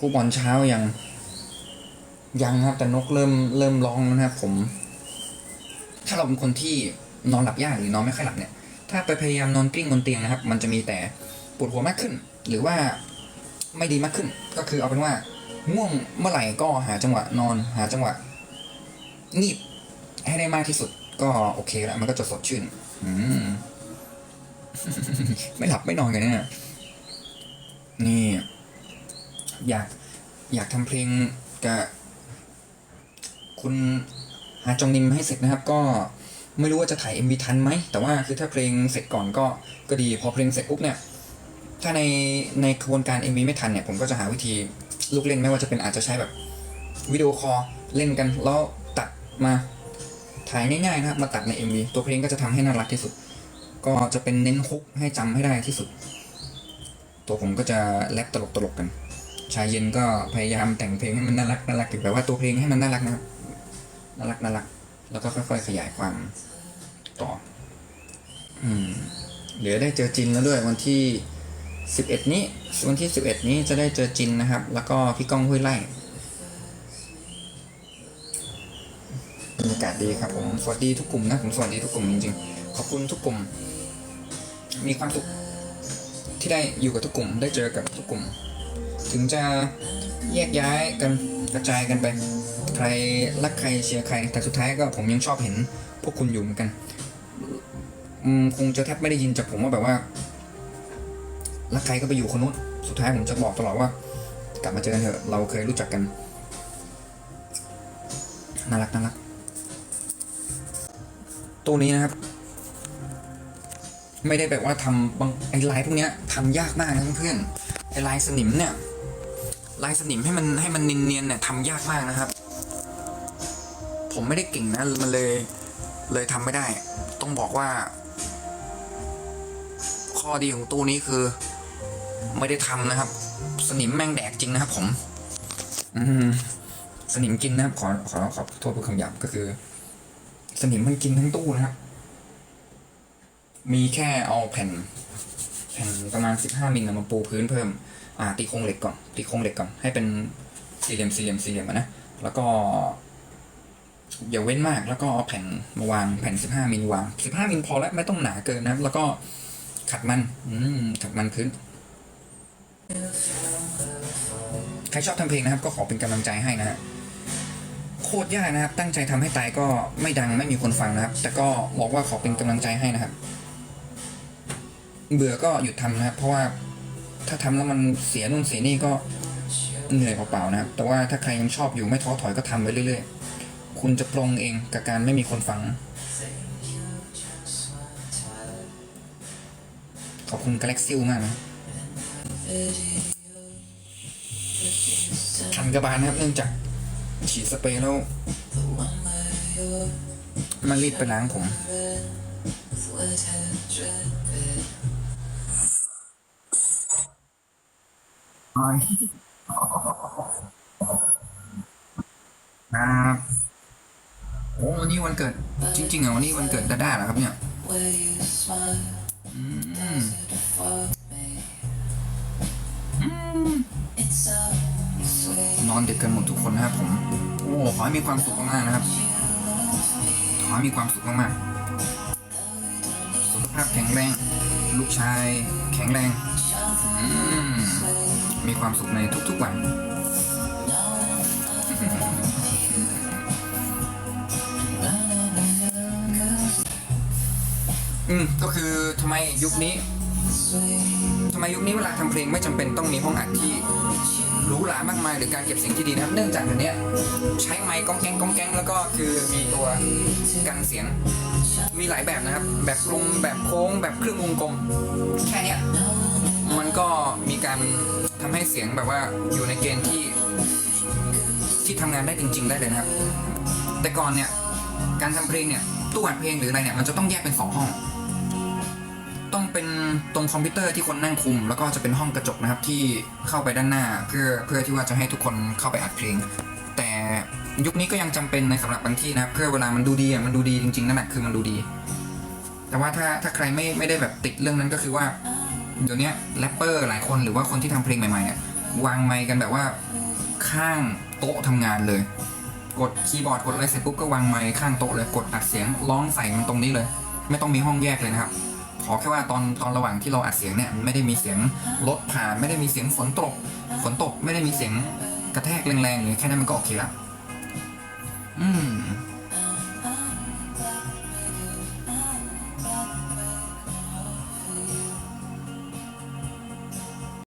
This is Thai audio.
ครูบอลเช้ายัง ยังครับ แต่นกเริ่มเริ่มร้องแล้วนะครับผม ถ้าเราเป็นคนที่นอนหลับยากหรือนอนไม่ค่อยหลับเนี่ย ถ้าไปพยายามนอนกลิ้งบนเตียงนะครับ มันจะมีแต่ปวดหัวมากขึ้น หรือว่าไม่ดีมากขึ้น ก็คือเอาเป็นว่าง่วงเมื่อไหร่ก็หาจังหวะนอน หาจังหวะงีบให้ได้มากที่สุด ก็โอเคแล้วมันก็จะสดชื่น อืมไม่หลับไม่นอนกันเนี่ยนี่ อยากอยากทำเพลงกับคุณฮาจองนิมให้เสร็จนะครับ ก็ไม่รู้ว่าจะถ่าย MV ทันไหม แต่ว่าคือถ้าเพลงเสร็จก่อนก็ก็ดี พอเพลงเสร็จปุ๊บเนี่ย ถ้าในในกระบวนการ MV ไม่ทันเนี่ย ผมก็จะหาวิธีลูกเล่นไม่ว่าจะเป็นอาจจะใช้แบบวิดีโอคอลเล่นกันแล้วตัดมาถ่ายง่ายๆนะครับมาตัดใน MV ตัวเพลงก็จะทำให้น่ารักที่สุด ก็จะเป็นเน้นฮุกให้จำให้ได้ที่สุด ตัวผมก็จะแรปตลกๆกัน ชายเย็นก็พยายามแต่งเพลงให้มันน่ารักน่ารักถึงแบบว่าตัวเพลงให้มันน่ารักนะครับน่ารักน่ารัก แล้วก็ค่อย ๆ ขยายความต่อ อืมเดี๋ยวได้เจอจินแล้วด้วยวันที่สิบเอ็ดนี้ วันที่สิบเอ็ดนี้จะได้เจอจินนะครับ แล้วก็พี่ก้องห้วยไล่บรรยากาศดีครับผมสวัสดีทุกกลุ่มนะผมสวัสดีทุกกลุ่มจริงๆ ขอบคุณทุกกลุ่ม มีความสุขที่ได้อยู่กับทุกกลุ่ม ได้เจอกับทุกกลุ่ม ถึงจะแยกย้ายกันกระจายกันไป ใครรักใครเชียร์ใคร แต่สุดท้ายก็ผมยังชอบเห็นพวกคุณอยู่เหมือนกันคงจะแทบไม่ได้ยินจากผมว่าแบบว่ารักใครก็ไปอยู่คนนู้นสุดท้ายผมจะบอกตลอดว่า กลับมาเจอกันเถอะเราเคยรู้จักกันน่ารักน่ารักตัวนี้นะครับ ไม่ได้แบบว่าทำบางไอ้ลายพวกเนี้ยทำยากมากนะเพื่อนไอ้ลายสนิมเนี่ย ลายสนิมให้มันให้มันเนียนๆเนี่ยทำยากมากนะครับ ผมไม่ได้เก่งนะมันเลยเลยทำไม่ได้ ต้องบอกว่า ข้อดีของตู้นี้คือ ไม่ได้ทำนะครับ สนิมแม่งแดกจริงนะครับ ผม อืมสนิมกินนะครับ ขอขอขอโทษพูดคำหยาบก็คือ สนิมมันกินทั้งตู้นะครับ มีแค่เอาแผ่น แผ่นประมาณสิบห้ามิลมาปูพื้นเพิ่ม อ่าตีโครงเหล็กก่อนตีโครงเหล็กก่อนให้เป็นสี่เหลี่ยมสี่เหลี่ยมสี่เหลี่ยมนะแล้วก็อย่าเว้นมากแล้วก็เอาแผ่นมาวางแผ่นสิบห้ามิลวางสิบห้ามิลพอแล้วไม่ต้องหนาเกินนะแล้วก็ขัดมัน อืมขัดมันพื้น ใครชอบทำเพลงนะครับ ก็ขอเป็นกำลังใจให้นะฮะโคตรยากนะครับ ตั้งใจทำให้ตายก็ไม่ดังไม่มีคนฟังนะครับ แต่ก็บอกว่าขอเป็นกำลังใจให้นะครับ เบื่อก็หยุดทำนะครับ เพราะว่า ถ้าทำแล้วมันเสียนู่นเสียนี่ก็เหนื่อยเปล่าๆนะครับแต่ว่าถ้าใครยังชอบอยู่ไม่ท้อถอยก็ทำไปเรื่อยๆ คุณจะปรงเองกับการไม่มีคนฟัง ขอบคุณกาแล็กซิลมากนะคันกระบาลนะครับเนื่องจากฉีดสเปรย์แล้วมันรีบไปล้างผม ครับโอ้วันนี้วันเกิด จริงๆเหรอวันนี้วันเกิดดาด้าเหรอครับเนี่ยอืมอืมนอนดึกกันหมดทุกคนนะครับผม โอ้ขอให้มีความสุขมากๆนะครับ ขอให้มีความสุขมากๆ สุขภาพแข็งแรง ลูกชายแข็งแรง มีความสุขในทุกๆวัน อืม ก็คือทำไมยุคนี้ทำไมยุคนี้เวลาทำเพลงไม่จำเป็นต้องมีห้องอัดที่หรูหรามากมายหรือการเก็บเสียงที่ดีนะครับ เนื่องจากเดี๋ยวนี้ใช้ไมค์ก้องแกงก้องแกงแล้วก็คือมีตัวกันเสียง มีหลายแบบนะครับ แบบกลมแบบโค้งแบบครึ่งวงกลมแค่เนี้ย็มีการทำให้เสียงแบบว่าอยู่ในเกณฑ์ที่ ที่ทำงานได้จริง ๆ ได้เลยนะครับ แต่ก่อนเนี่ย การทำเพลงเนี่ยตู้อัดเพลงหรืออะไรเนี่ยมันจะต้องแยกเป็นสองห้อง ต้องเป็นตรงคอมพิวเตอร์ที่คนนั่งคุม แล้วก็จะเป็นห้องกระจกนะครับที่เข้าไปด้านหน้า เพื่อเพื่อที่ว่าจะให้ทุกคนเข้าไปอัดเพลง แต่ยุคนี้ก็ยังจำเป็นในสำหรับบางที่นะครับ เพื่อเวลามันดูดีอะมันดูดีจริงๆนั่นแหละคือมันดูดี แต่ว่าถ้าถ้าใครไม่ไม่ได้แบบติดเรื่องนั้นก็คือว่า เดี๋ยวนี้แรปเปอร์หลายคนหรือว่าคนที่ทำเพลงใหม่ๆเนี่ยวางไมค์กันแบบว่าข้างโต๊ะทำงานเลย กดคีย์บอร์ดกดอะไรเสร็จปุ๊บก็วางไมค์ข้างโต๊ะเลยกดอัดเสียงร้องใส่มันตรงนี้เลย ไม่ต้องมีห้องแยกเลยนะครับขอแค่ว่าตอนตอนระหว่างที่เราอัดเสียงเนี่ยไม่ได้มีเสียงรถผ่านไม่ได้มีเสียงฝนตกฝนตกไม่ได้มีเสียงกระแทกแรงๆเลยแค่นั้นมันก็โอเคแล้วอืม